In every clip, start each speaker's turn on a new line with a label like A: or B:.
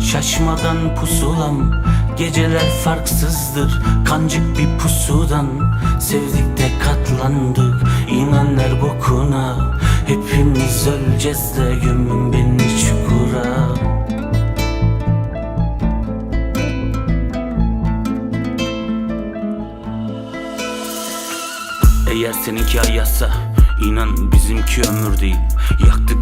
A: Şaşmadan pusulam. Geceler farksızdır Kancık bir pusudan. Sevdik de katlandık İnanlar bokuna. Hepimiz öleceğiz de Gömün beni çukura. Eğer seninki ayazsa inan bizimki ömür değil. Yaktık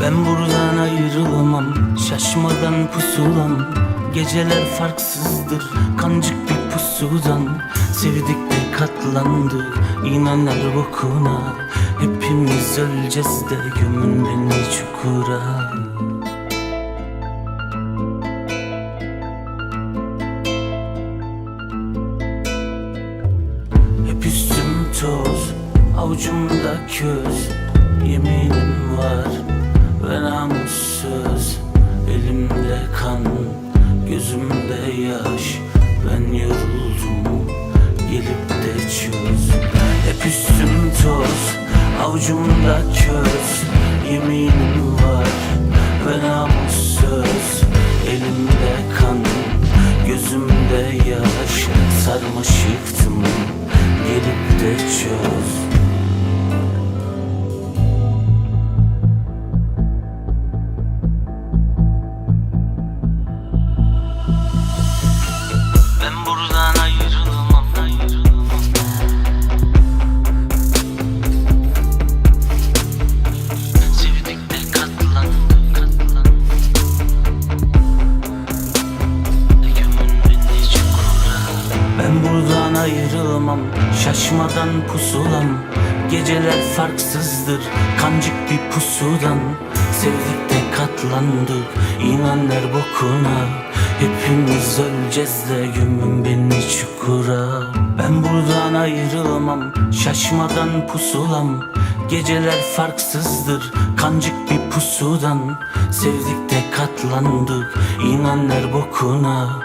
A: Ben buradan ayrılamam Şaşmadan pusulam. Geceler farksızdır Kancık bir pusudan. Sevdik de katlandık İnanlar bokuna. Hepimiz öleceğiz de Gömün beni çukura. Hep üstüm toz, avucumda köz Yeminim var namussuz Elimde kan, gözümde yaş. Ben yoruldum, gelip de çöz. Hep üstüm toz, avucumda köz Yeminim var ve namussuz. Elimde kan, gözümde yaş. Sarmaşıktım, gelip de çöz ayrılmam Şaşmadan pusulam. Geceler farksızdır Kancık bir pusudan. Sevdik de katlandık İnanlar bokuna. Hepimiz öleceğiz de Gömün beni çukura. Ben buradan ayrılmam Şaşmadan pusulam. Geceler farksızdır Kancık bir pusudan. Sevdik de katlandık İnanlar bokuna